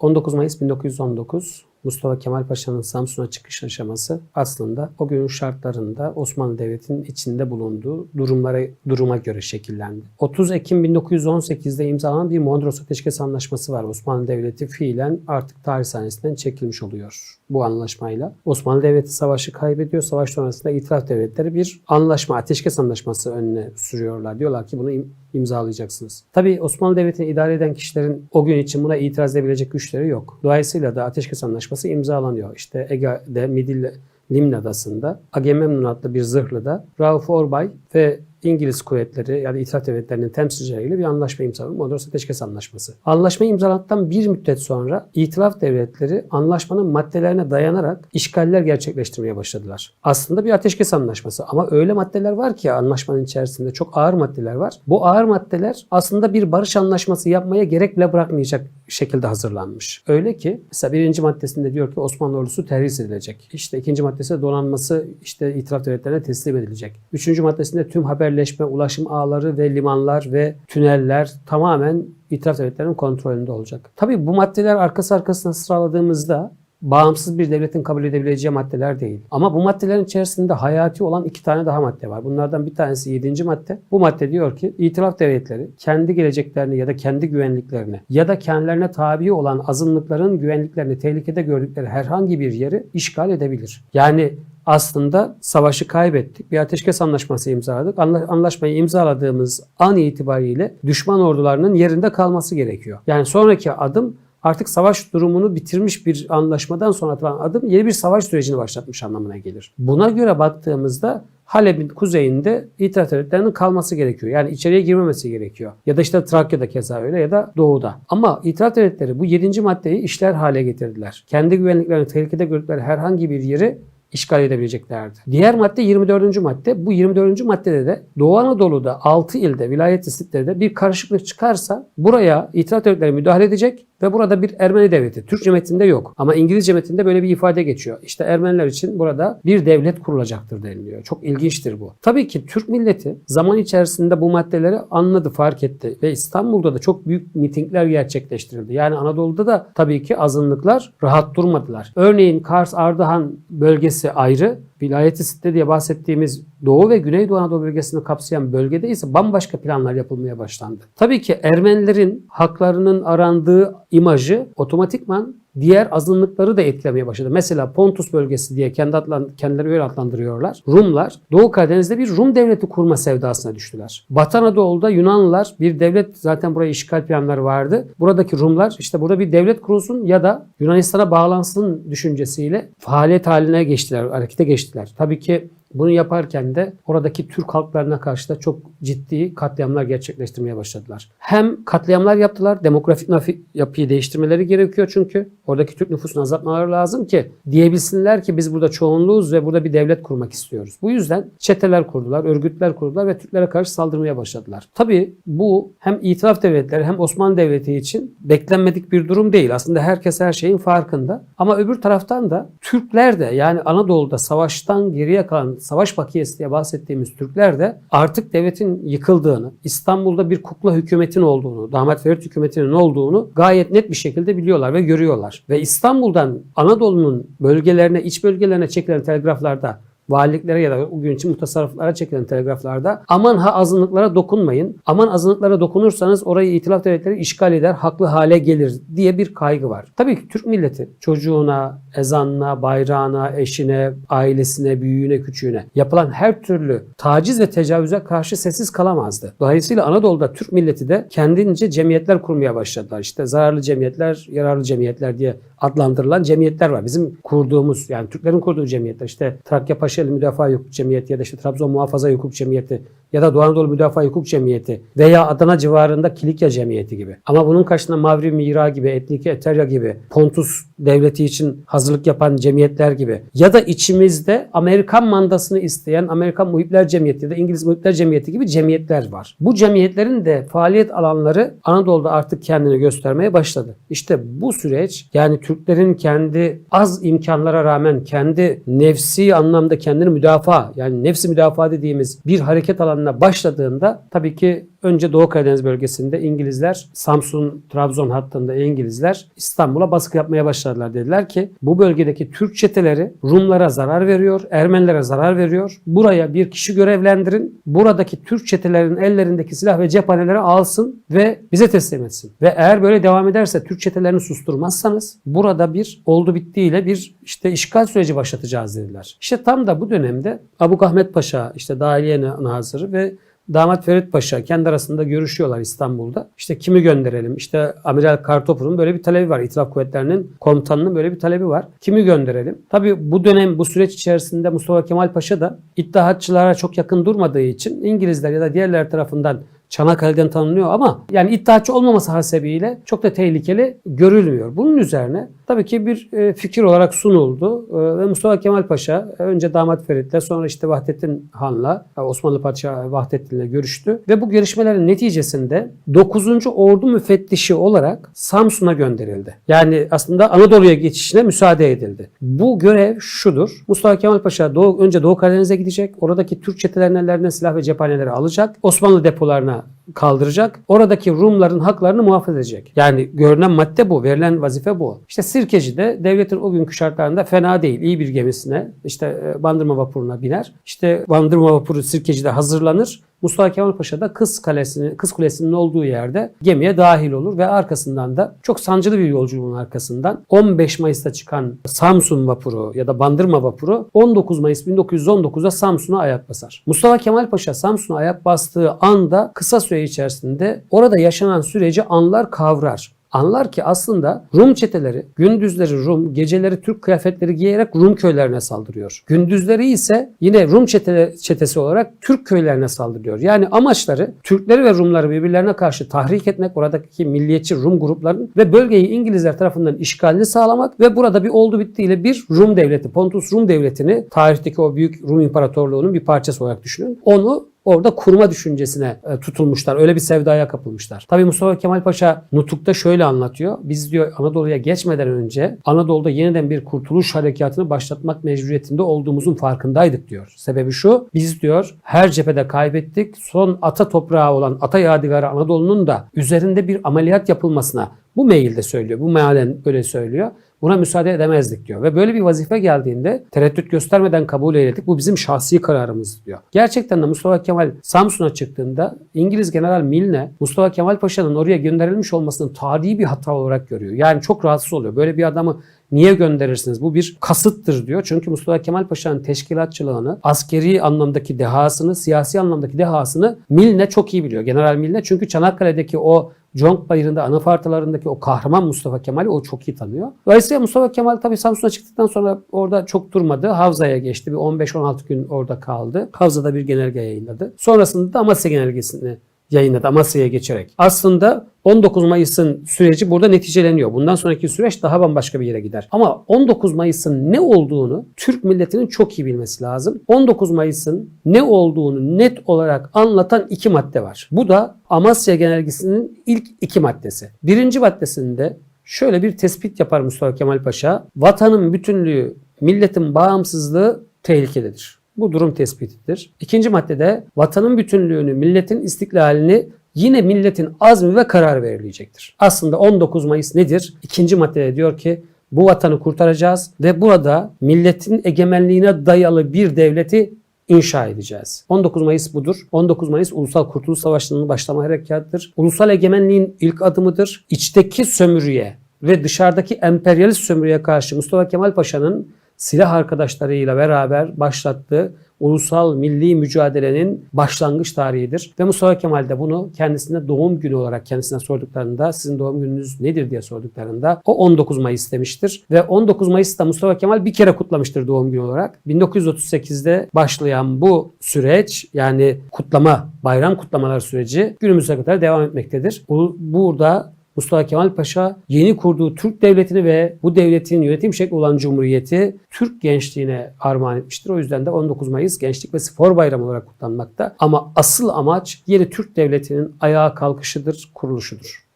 19 Mayıs 1919 Mustafa Kemal Paşa'nın Samsun'a çıkış aşaması aslında o günün şartlarında Osmanlı Devleti'nin içinde bulunduğu durumlara duruma göre şekillendi. 30 Ekim 1918'de imzalanan bir Mondros Ateşkes Anlaşması var. Osmanlı Devleti fiilen artık tarih sahnesinden çekilmiş oluyor bu anlaşmayla. Osmanlı Devleti savaşı kaybediyor. Savaş sonrasında itiraf devletleri bir anlaşma, ateşkes anlaşması önüne sürüyorlar. Diyorlar ki bunu im- imzalayacaksınız. Tabii Osmanlı Devleti'ni idare eden kişilerin o gün için buna itiraz edebilecek güçleri yok. Dolayısıyla da ateşkes anlaşması imzalanıyor. İşte Ege'de Midil Limn Adası'nda Agamemnon adlı bir zırhlıda Rauf Orbay ve İngiliz kuvvetleri yani İttihat Devletleri'nin temsilcileriyle bir anlaşma imzaladı. Mondros Ateşkes Anlaşması. Anlaşma imzalandıktan bir müddet sonra İtilaf Devletleri anlaşmanın maddelerine dayanarak işgaller gerçekleştirmeye başladılar. Aslında bir ateşkes anlaşması ama öyle maddeler var ki anlaşmanın içerisinde çok ağır maddeler var. Bu ağır maddeler aslında bir barış anlaşması yapmaya gerek bile bırakmayacak şekilde hazırlanmış. Öyle ki mesela birinci maddesinde diyor ki Osmanlı ordusu terhis edilecek. İşte ikinci maddesi de donanması işte itiraf devletlerine teslim edilecek. Üçüncü maddesinde tüm haberleşme, ulaşım ağları ve limanlar ve tüneller tamamen itiraf devletlerinin kontrolünde olacak. Tabii bu maddeler arkası arkasına sıraladığımızda bağımsız bir devletin kabul edebileceği maddeler değil. Ama bu maddelerin içerisinde hayati olan iki tane daha madde var. Bunlardan bir tanesi 7. madde. Bu madde diyor ki itiraf devletleri kendi geleceklerini ya da kendi güvenliklerini ya da kendilerine tabi olan azınlıkların güvenliklerini tehlikede gördükleri herhangi bir yeri işgal edebilir. Yani aslında savaşı kaybettik. Bir ateşkes anlaşması imzaladık. Anla- Anlaşmayı imzaladığımız an itibariyle düşman ordularının yerinde kalması gerekiyor. Yani sonraki adım artık savaş durumunu bitirmiş bir anlaşmadan sonra atılan adım yeni bir savaş sürecini başlatmış anlamına gelir. Buna göre baktığımızda Halep'in kuzeyinde itiraf devletlerinin kalması gerekiyor. Yani içeriye girmemesi gerekiyor. Ya da işte Trakya'da keza öyle ya da doğuda. Ama itiraf devletleri bu 7. maddeyi işler hale getirdiler. Kendi güvenliklerini tehlikede gördükleri herhangi bir yeri işgal edebileceklerdi. Diğer madde 24. madde. Bu 24. maddede de Doğu Anadolu'da 6 ilde, vilayet distriktlerde bir karışıklık çıkarsa buraya itiraf devletleri müdahale edecek ve burada bir Ermeni devleti. Türkçe metinde yok ama İngilizce metinde böyle bir ifade geçiyor. İşte Ermeniler için burada bir devlet kurulacaktır deniliyor. Çok ilginçtir bu. Tabii ki Türk milleti zaman içerisinde bu maddeleri anladı, fark etti ve İstanbul'da da çok büyük mitingler gerçekleştirildi. Yani Anadolu'da da tabii ki azınlıklar rahat durmadılar. Örneğin Kars Ardahan bölgesi ayrı, Vilayeti Sitte diye bahsettiğimiz Doğu ve Güneydoğu Anadolu bölgesini kapsayan bölgede ise bambaşka planlar yapılmaya başlandı. Tabii ki Ermenilerin haklarının arandığı imajı otomatikman diğer azınlıkları da etkilemeye başladı. Mesela Pontus bölgesi diye kendi adlan, kendileri öyle adlandırıyorlar. Rumlar Doğu Karadeniz'de bir Rum devleti kurma sevdasına düştüler. Batı Anadolu'da Yunanlılar bir devlet zaten buraya işgal planları vardı. Buradaki Rumlar işte burada bir devlet kurulsun ya da Yunanistan'a bağlansın düşüncesiyle faaliyet haline geçtiler, harekete geçtiler. Tabii ki bunu yaparken de oradaki Türk halklarına karşı da çok ciddi katliamlar gerçekleştirmeye başladılar. Hem katliamlar yaptılar, demografik yapıyı değiştirmeleri gerekiyor çünkü. Oradaki Türk nüfusunu azaltmaları lazım ki diyebilsinler ki biz burada çoğunluğuz ve burada bir devlet kurmak istiyoruz. Bu yüzden çeteler kurdular, örgütler kurdular ve Türklere karşı saldırmaya başladılar. Tabii bu hem itiraf devletleri hem Osmanlı Devleti için beklenmedik bir durum değil. Aslında herkes her şeyin farkında. Ama öbür taraftan da Türkler de yani Anadolu'da savaştan geriye kalan savaş bakiyesi diye bahsettiğimiz Türkler de artık devletin yıkıldığını, İstanbul'da bir kukla hükümetin olduğunu, Damat Ferit hükümetinin olduğunu gayet net bir şekilde biliyorlar ve görüyorlar. Ve İstanbul'dan Anadolu'nun bölgelerine, iç bölgelerine çekilen telgraflarda valiliklere ya da o gün için muhtasarrıflara çekilen telgraflarda aman ha azınlıklara dokunmayın. Aman azınlıklara dokunursanız orayı itilaf devletleri işgal eder, haklı hale gelir diye bir kaygı var. Tabii ki Türk milleti çocuğuna, ezanına, bayrağına, eşine, ailesine, büyüğüne, küçüğüne yapılan her türlü taciz ve tecavüze karşı sessiz kalamazdı. Dolayısıyla Anadolu'da Türk milleti de kendince cemiyetler kurmaya başladılar. İşte zararlı cemiyetler, yararlı cemiyetler diye adlandırılan cemiyetler var. Bizim kurduğumuz yani Türklerin kurduğu cemiyetler işte Trakya Paşalı Müdafaa Hukuk Cemiyeti ya da işte Trabzon Muhafaza Hukuk Cemiyeti ya da Doğu Anadolu Müdafaa Hukuk Cemiyeti veya Adana civarında Kilikya Cemiyeti gibi. Ama bunun karşısında Mavri Mira gibi, Etniki Eterya gibi, Pontus devleti için hazırlık yapan cemiyetler gibi ya da içimizde Amerikan mandasını isteyen Amerikan Muhipler Cemiyeti ya da İngiliz Muhipler Cemiyeti gibi cemiyetler var. Bu cemiyetlerin de faaliyet alanları Anadolu'da artık kendini göstermeye başladı. İşte bu süreç yani Türklerin kendi az imkanlara rağmen kendi nefsi anlamda kendini müdafaa yani nefsi müdafaa dediğimiz bir hareket alanına başladığında tabii ki önce Doğu Karadeniz bölgesinde İngilizler Samsun Trabzon hattında İngilizler İstanbul'a baskı yapmaya başladılar. Dediler ki bu bölgedeki Türk çeteleri Rumlara zarar veriyor, Ermenilere zarar veriyor. Buraya bir kişi görevlendirin. Buradaki Türk çetelerinin ellerindeki silah ve cephaneleri alsın ve bize teslim etsin. Ve eğer böyle devam ederse Türk çetelerini susturmazsanız burada bir oldu bittiyle bir işte işgal süreci başlatacağız dediler. İşte tam da bu dönemde Abu Ahmet Paşa işte Dahiliye Nazırı ve Damat Ferit Paşa kendi arasında görüşüyorlar İstanbul'da. İşte kimi gönderelim? İşte Amiral Kartopu'nun böyle bir talebi var. İtilaf Kuvvetleri'nin komutanının böyle bir talebi var. Kimi gönderelim? Tabii bu dönem bu süreç içerisinde Mustafa Kemal Paşa da İttihatçılara çok yakın durmadığı için İngilizler ya da diğerler tarafından Çanakkale'den tanınıyor ama yani iddiaçı olmaması hasebiyle çok da tehlikeli görülmüyor. Bunun üzerine tabii ki bir e, fikir olarak sunuldu E, ve Mustafa Kemal Paşa e, önce damat Ferit'le sonra işte Vahdettin Han'la Osmanlı Padişahı Vahdettin'le görüştü ve bu görüşmelerin neticesinde 9. Ordu müfettişi olarak Samsun'a gönderildi. Yani aslında Anadolu'ya geçişine müsaade edildi. Bu görev şudur. Mustafa Kemal Paşa Doğu, önce Doğu Karadeniz'e gidecek. Oradaki Türk çetelerinin ellerinden silah ve cephaneleri alacak. Osmanlı depolarına kaldıracak. Oradaki Rumların haklarını muhafaza edecek. Yani görünen madde bu. Verilen vazife bu. İşte Sirkeci'de devletin o günkü şartlarında fena değil. iyi bir gemisine işte e, Bandırma vapuruna biner. İşte Bandırma vapuru Sirkeci'de hazırlanır. Mustafa Kemal Paşa da Kız Kalesi'nin, Kız Kulesi'nin olduğu yerde gemiye dahil olur ve arkasından da çok sancılı bir yolculuğun arkasından 15 Mayıs'ta çıkan Samsun vapuru ya da Bandırma vapuru 19 Mayıs 1919'da Samsun'a ayak basar. Mustafa Kemal Paşa Samsun'a ayak bastığı anda kısa süre içerisinde orada yaşanan süreci anlar kavrar. Anlar ki aslında Rum çeteleri gündüzleri Rum, geceleri Türk kıyafetleri giyerek Rum köylerine saldırıyor. Gündüzleri ise yine Rum çete, çetesi olarak Türk köylerine saldırıyor. Yani amaçları Türkleri ve Rumları birbirlerine karşı tahrik etmek, oradaki milliyetçi Rum grupların ve bölgeyi İngilizler tarafından işgalini sağlamak ve burada bir oldu bittiyle bir Rum devleti, Pontus Rum devletini tarihteki o büyük Rum İmparatorluğu'nun bir parçası olarak düşünün. Onu orada kurma düşüncesine e, tutulmuşlar. Öyle bir sevdaya kapılmışlar. Tabii Mustafa Kemal Paşa Nutuk'ta şöyle anlatıyor. Biz diyor Anadolu'ya geçmeden önce Anadolu'da yeniden bir kurtuluş harekatını başlatmak mecburiyetinde olduğumuzun farkındaydık diyor. Sebebi şu. Biz diyor her cephede kaybettik. Son ata toprağı olan ata yadigarı Anadolu'nun da üzerinde bir ameliyat yapılmasına bu mailde söylüyor. Bu mealen böyle söylüyor. Buna müsaade edemezdik diyor. Ve böyle bir vazife geldiğinde tereddüt göstermeden kabul eyledik. Bu bizim şahsi kararımız diyor. Gerçekten de Mustafa Kemal Samsun'a çıktığında İngiliz General Milne Mustafa Kemal Paşa'nın oraya gönderilmiş olmasını tarihi bir hata olarak görüyor. Yani çok rahatsız oluyor. Böyle bir adamı Niye gönderirsiniz? Bu bir kasıttır diyor. Çünkü Mustafa Kemal Paşa'nın teşkilatçılığını, askeri anlamdaki dehasını, siyasi anlamdaki dehasını Milne çok iyi biliyor. General Milne çünkü Çanakkale'deki o Conk Bayırı'nda, anafartalarındaki o kahraman Mustafa Kemal'i o çok iyi tanıyor. Dolayısıyla Mustafa Kemal tabii Samsun'a çıktıktan sonra orada çok durmadı. Havza'ya geçti. Bir 15-16 gün orada kaldı. Havza'da bir genelge yayınladı. Sonrasında da Amasya genelgesini yayınladı Amasya'ya geçerek. Aslında 19 Mayıs'ın süreci burada neticeleniyor. Bundan sonraki süreç daha bambaşka bir yere gider. Ama 19 Mayıs'ın ne olduğunu Türk milletinin çok iyi bilmesi lazım. 19 Mayıs'ın ne olduğunu net olarak anlatan iki madde var. Bu da Amasya Genelgesi'nin ilk iki maddesi. Birinci maddesinde şöyle bir tespit yapar Mustafa Kemal Paşa. Vatanın bütünlüğü, milletin bağımsızlığı tehlikededir. Bu durum tespitidir. İkinci maddede vatanın bütünlüğünü, milletin istiklalini yine milletin azmi ve kararı belirleyecektir. Aslında 19 Mayıs nedir? İkinci maddede diyor ki bu vatanı kurtaracağız ve burada milletin egemenliğine dayalı bir devleti inşa edeceğiz. 19 Mayıs budur. 19 Mayıs Ulusal Kurtuluş Savaşı'nın başlama harekatıdır. Ulusal egemenliğin ilk adımıdır. İçteki sömürüye ve dışarıdaki emperyalist sömürüye karşı Mustafa Kemal Paşa'nın silah arkadaşlarıyla beraber başlattığı ulusal milli mücadelenin başlangıç tarihidir. Ve Mustafa Kemal de bunu kendisine doğum günü olarak kendisine sorduklarında sizin doğum gününüz nedir diye sorduklarında o 19 Mayıs demiştir. Ve 19 Mayıs'ta Mustafa Kemal bir kere kutlamıştır doğum günü olarak. 1938'de başlayan bu süreç yani kutlama, bayram kutlamalar süreci günümüze kadar devam etmektedir. Bu, burada Mustafa Kemal Paşa yeni kurduğu Türk devletini ve bu devletin yönetim şekli olan Cumhuriyeti Türk gençliğine armağan etmiştir. O yüzden de 19 Mayıs Gençlik ve Spor Bayramı olarak kutlanmakta. Ama asıl amaç yeni Türk devletinin ayağa kalkışıdır, kuruluşudur.